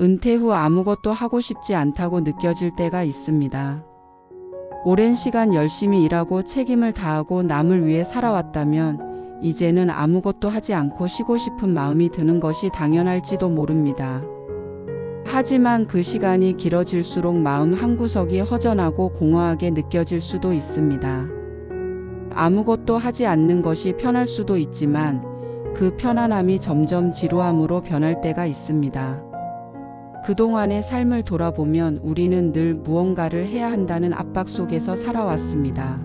은퇴 후 아무것도 하고 싶지 않다고 느껴질 때가 있습니다. 오랜 시간 열심히 일하고 책임을 다하고 남을 위해 살아왔다면 이제는 아무것도 하지 않고 쉬고 싶은 마음이 드는 것이 당연할지도 모릅니다. 하지만 그 시간이 길어질수록 마음 한구석이 허전하고 공허하게 느껴질 수도 있습니다. 아무것도 하지 않는 것이 편할 수도 있지만 그 편안함이 점점 지루함으로 변할 때가 있습니다. 그동안의 삶을 돌아보면 우리는 늘 무언가를 해야 한다는 압박 속에서 살아왔습니다.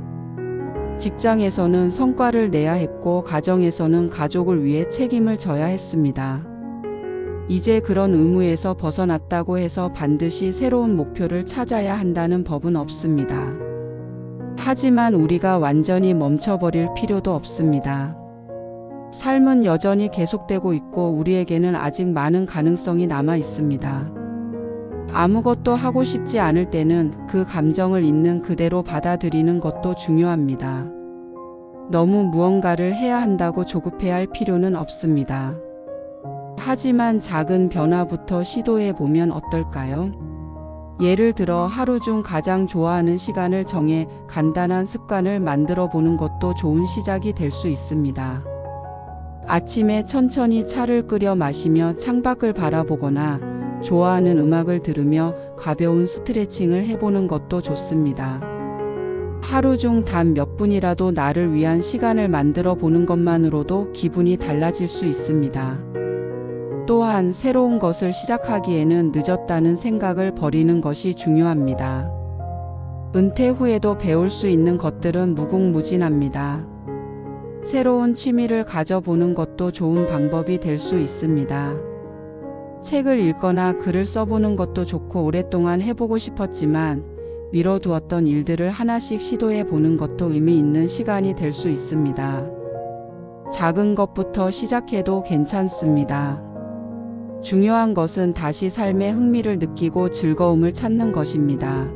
직장에서는 성과를 내야 했고, 가정에서는 가족을 위해 책임을 져야 했습니다. 이제 그런 의무에서 벗어났다고 해서 반드시 새로운 목표를 찾아야 한다는 법은 없습니다. 하지만 우리가 완전히 멈춰버릴 필요도 없습니다. 삶은 여전히 계속되고 있고 우리에게는 아직 많은 가능성이 남아 있습니다. 아무것도 하고 싶지 않을 때는 그 감정을 있는 그대로 받아들이는 것도 중요합니다. 너무 무언가를 해야 한다고 조급해야 할 필요는 없습니다. 하지만 작은 변화부터 시도해 보면 어떨까요? 예를 들어 하루 중 가장 좋아하는 시간을 정해 간단한 습관을 만들어 보는 것도 좋은 시작이 될 수 있습니다. 아침에 천천히 차를 끓여 마시며 창밖을 바라보거나 좋아하는 음악을 들으며 가벼운 스트레칭을 해보는 것도 좋습니다. 하루 중 단 몇 분이라도 나를 위한 시간을 만들어 보는 것만으로도 기분이 달라질 수 있습니다. 또한 새로운 것을 시작하기에는 늦었다는 생각을 버리는 것이 중요합니다. 은퇴 후에도 배울 수 있는 것들은 무궁무진합니다. 새로운 취미를 가져보는 것도 좋은 방법이 될 수 있습니다. 책을 읽거나 글을 써보는 것도 좋고 오랫동안 해보고 싶었지만 미뤄두었던 일들을 하나씩 시도해 보는 것도 의미 있는 시간이 될 수 있습니다. 작은 것부터 시작해도 괜찮습니다. 중요한 것은 다시 삶에 흥미를 느끼고 즐거움을 찾는 것입니다.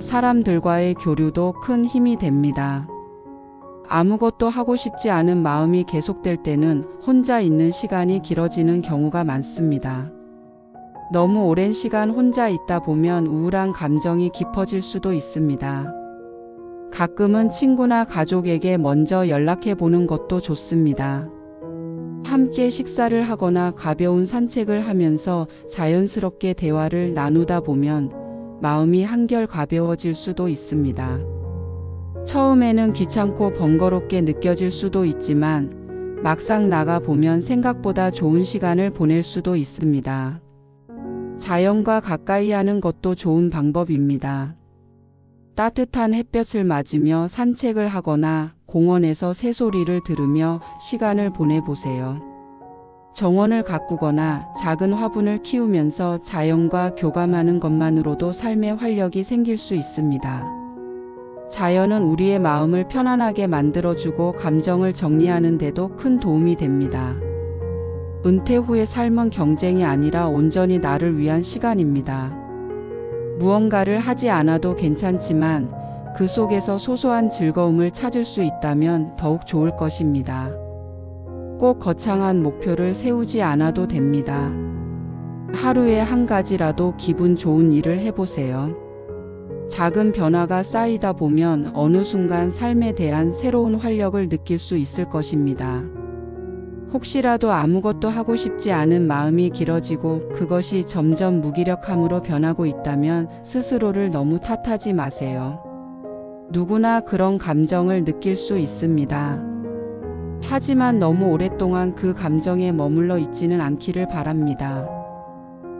사람들과의 교류도 큰 힘이 됩니다. 아무것도 하고 싶지 않은 마음이 계속될 때는 혼자 있는 시간이 길어지는 경우가 많습니다. 너무 오랜 시간 혼자 있다 보면 우울한 감정이 깊어질 수도 있습니다. 가끔은 친구나 가족에게 먼저 연락해 보는 것도 좋습니다. 함께 식사를 하거나 가벼운 산책을 하면서 자연스럽게 대화를 나누다 보면 마음이 한결 가벼워질 수도 있습니다. 처음에는 귀찮고 번거롭게 느껴질 수도 있지만 막상 나가 보면 생각보다 좋은 시간을 보낼 수도 있습니다. 자연과 가까이 하는 것도 좋은 방법입니다. 따뜻한 햇볕을 맞으며 산책을 하거나 공원에서 새소리를 들으며 시간을 보내보세요. 정원을 가꾸거나 작은 화분을 키우면서 자연과 교감하는 것만으로도 삶의 활력이 생길 수 있습니다. 자연은 우리의 마음을 편안하게 만들어주고 감정을 정리하는 데도 큰 도움이 됩니다. 은퇴 후의 삶은 경쟁이 아니라 온전히 나를 위한 시간입니다. 무언가를 하지 않아도 괜찮지만 그 속에서 소소한 즐거움을 찾을 수 있다면 더욱 좋을 것입니다. 꼭 거창한 목표를 세우지 않아도 됩니다. 하루에 한 가지라도 기분 좋은 일을 해보세요. 작은 변화가 쌓이다 보면 어느 순간 삶에 대한 새로운 활력을 느낄 수 있을 것입니다. 혹시라도 아무것도 하고 싶지 않은 마음이 길어지고 그것이 점점 무기력함으로 변하고 있다면 스스로를 너무 탓하지 마세요. 누구나 그런 감정을 느낄 수 있습니다. 하지만 너무 오랫동안 그 감정에 머물러 있지는 않기를 바랍니다.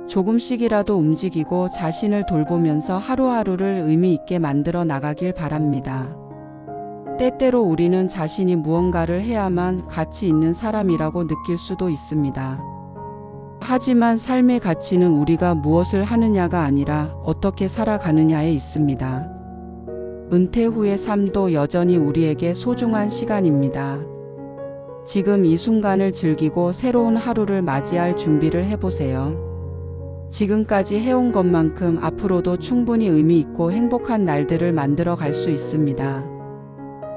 조금씩이라도 움직이고 자신을 돌보면서 하루하루를 의미 있게 만들어 나가길 바랍니다. 때때로 우리는 자신이 무언가를 해야만 가치 있는 사람이라고 느낄 수도 있습니다. 하지만 삶의 가치는 우리가 무엇을 하느냐가 아니라 어떻게 살아가느냐에 있습니다. 은퇴 후의 삶도 여전히 우리에게 소중한 시간입니다. 지금 이 순간을 즐기고 새로운 하루를 맞이할 준비를 해보세요. 지금까지 해온 것만큼 앞으로도 충분히 의미 있고 행복한 날들을 만들어 갈 수 있습니다.